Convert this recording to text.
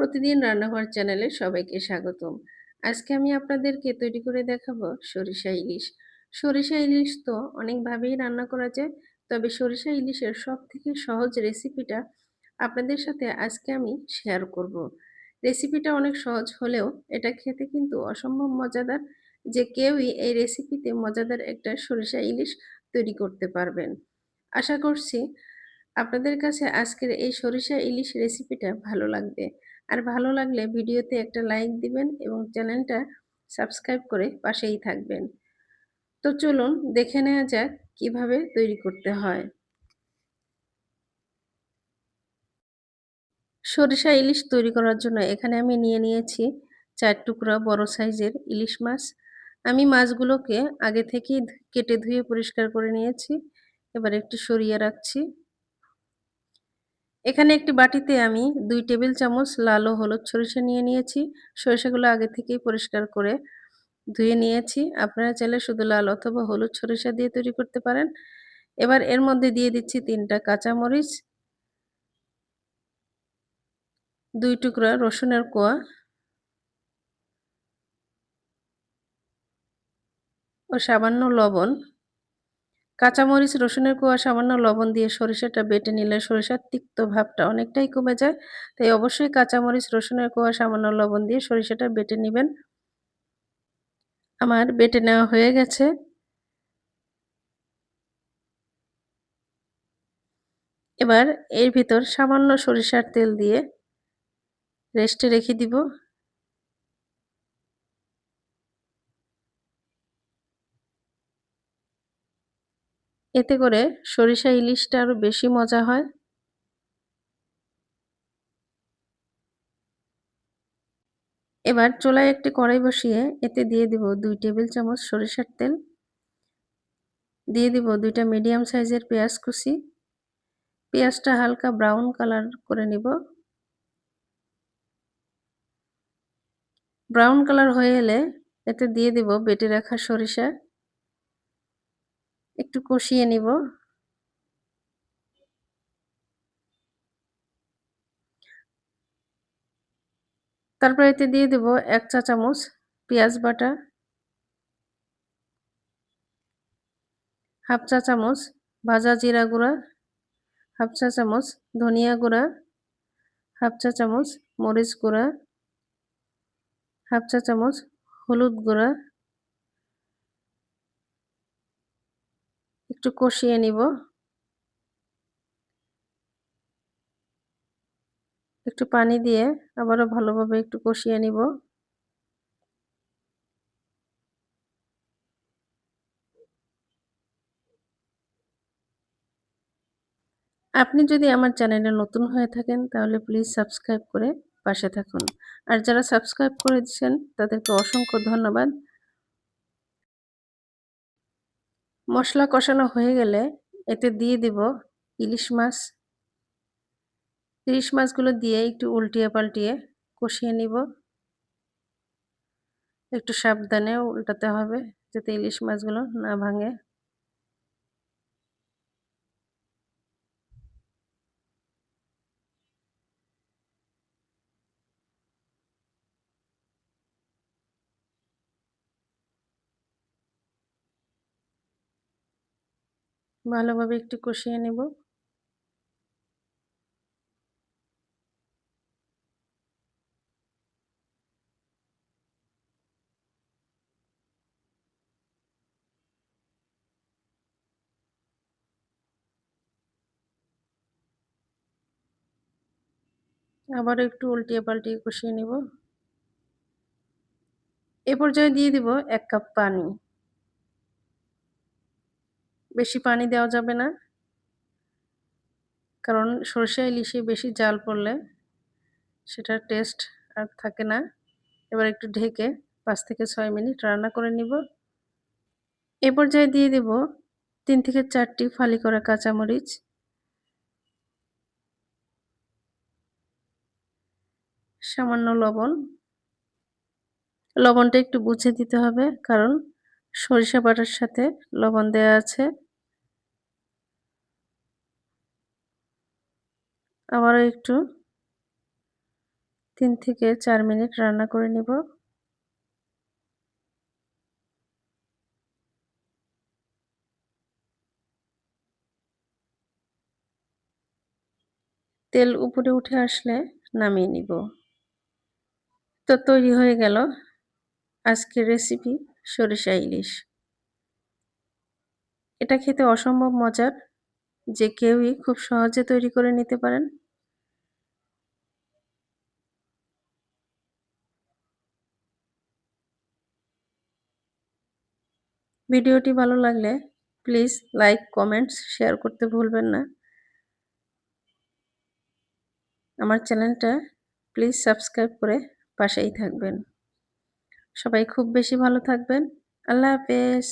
প্রতিদিন রান্নাঘর চ্যানেলে সবাইকে স্বাগতম। আজকে আমি আপনাদেরকে তৈরি করে দেখাবো সরিষা ইলিশ। সরিষা ইলিশ তো অনেকভাবেই রান্না করা যায়, তবে সরিষা ইলিশের সব থেকে সহজ রেসিপিটা আপনাদের সাথে আজকে আমি শেয়ার করব। রেসিপিটা অনেক সহজ হলেও এটা খেতে কিন্তু অসম্ভব মজাদার যে কেউই এই রেসিপিতে মজাদার একটা সরিষা ইলিশ তৈরি করতে পারবেন। আশা করছি আপনাদের কাছে আজকের এই সরিষা ইলিশ রেসিপিটা ভালো লাগবে। আর ভালো লাগলে ভিডিওতে একটা লাইক দিবেন এবং চ্যানেলটা সাবস্ক্রাইব করে পাশেই থাকবেন। তো চলুন দেখে নেওয়া যাক কীভাবে তৈরি করতে হয়। সরিষা ইলিশ তৈরি করার জন্য এখানে আমি নিয়ে নিয়েছি চার টুকরা বড় সাইজের ইলিশ মাছ। আমি মাছগুলোকে আগে থেকেই কেটে ধুয়ে পরিষ্কার করে নিয়েছি। এবার একটু সরিয়ে রাখছি। এখানে একটি বাটিতে আমি দুই টেবিল চামচ লাল ও হলুদ সরিষা নিয়ে নিয়েছি। সরিষাগুলো আগে থেকেই পরিষ্কার করে ধুয়ে নিয়েছি। আপনারা চাইলে শুধু লাল অথবা হলুদ সরিষা দিয়ে তৈরি করতে পারেন। এবার এর মধ্যে দিয়ে দিচ্ছি তিনটা কাঁচামরিচ, দুই টুকরা রসুনের কোয়া ও সামান্য লবণ। কাঁচামরিচ, রসুনের কুয়া, সামান্য লবণ দিয়ে সরিষাটা বেটে নিলে সরিষার তিক্ত ভাবটা অনেকটাই কমে যায়। তাই অবশ্যই কাঁচামরিচ, রসুনের কুয়া, সামান্য লবণ দিয়ে সরিষাটা বেটে নেবেন। আমার বেটে নেওয়া হয়ে গেছে। এবার এর ভিতর সামান্য সরিষার তেল দিয়ে রেস্টে রেখে দিব। এতে করে সরিষা ইলিশটা আরও বেশি মজা হয়। এবার চোলায় একটি কড়াই বসিয়ে এতে দিয়ে দিব দুই টেবিল চামচ সরিষার তেল। দিয়ে দিব দুইটা মিডিয়াম সাইজের পেঁয়াজ কুচি। পেঁয়াজটা হালকা ব্রাউন কালার করে নিব। ব্রাউন কালার হয়ে এলে এতে দিয়ে দিব বেটে রাখা সরিষা। একটু কষিয়ে নিব। তারপর এতে দিয়ে দেব এক চা চামচ পেঁয়াজ বাটা, হাফ চা চামচ ভাজা জিরা গুঁড়া, হাফ চা চামচ ধনিয়া গুঁড়া, হাফ চা চামচ মরিচ গুঁড়া, হাফ চা চামচ হলুদ গুঁড়া একটু কষিয়ে নিব। একটু পানি দিয়ে আবারও ভালোভাবে একটু কষিয়ে নিব। আপনি যদি আমার চ্যানেলে নতুন হয়ে থাকেন, তাহলে প্লিজ সাবস্ক্রাইব করে পাশে থাকুন। আর যারা সাবস্ক্রাইব করে দিচ্ছেন তাদেরকে অসংখ্য ধন্যবাদ। মশলা কষানো হয়ে গেলে এতে দিয়ে দিব ইলিশ মাছ। ইলিশ মাছগুলো দিয়ে একটু উল্টিয়ে পাল্টিয়ে কষিয়ে নিব। একটু সাবধানে উল্টাতে হবে যাতে ইলিশ মাছগুলো না ভাঙে। ভালোভাবে একটু কষিয়ে নেব। আবার একটু উল্টিয়ে পাল্টিয়ে কষিয়ে নেব। এ পর্যায়ে দিয়ে দিব এক কাপ পানি। বেশি পানি দেওয়া যাবে না। কারণ সরষে ইলিশে বেশি জাল পড়লে সেটার টেস্ট আর থাকে না। এবার একটু ঢেকে পাঁচ থেকে ছয় মিনিট রান্না করে নিব। এ পর্যায়ে দিয়ে দেব তিন থেকে চারটি ফালি করা কাঁচামরিচ। সামান্য লবণ। লবণটা একটু বুঝে দিতে হবে, কারণ সরিষা বাটার সাথে লবণ দেওয়া আছে। আবারও একটু তিন থেকে চার মিনিট রান্না করে নিব। তেল উপরে উঠে আসলে নামিয়ে নিব। তো তৈরি হয়ে গেল আজকের রেসিপি সরিষা ইলিশ। এটা খেতে অসম্ভব মজার, যে কেউই খুব সহজে তৈরি করে নিতে পারেন। ভিডিওটি ভালো লাগলে প্লিজ লাইক, কমেন্টস, শেয়ার করতে ভুলবেন না। আমার চ্যানেলটা প্লিজ সাবস্ক্রাইব করে পাশেই থাকবেন। সবাই খুব বেশি ভালো থাকবেন। আল্লাহ হাফেজ।